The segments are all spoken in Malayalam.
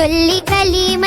ചൊല്ലി കലിമ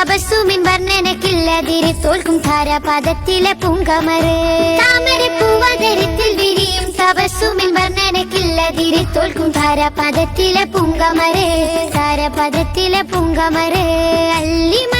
തപസ്സുമിൻ വർണനക്കില്ലതിരി തോൽക്കും ധാരാപദത്തിലെ പുങ്കമറ്. താമര പൂവതരത്തിൽ വിരിയും തപസ്സുമിൻ വർണനക്കില്ലതിരി തോൽക്കും ധാരാപദത്തിലെ പുങ്കമറ്. ധാരാപദത്തിലെ പുങ്കമറ്. അല്ലിമ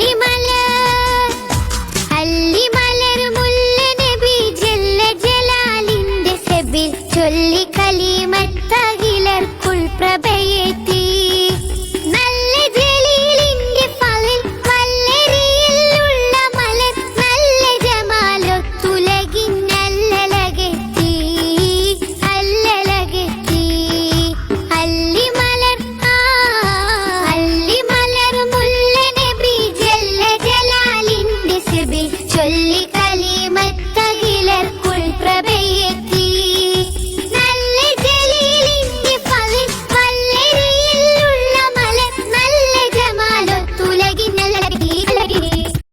சொல்லிக்க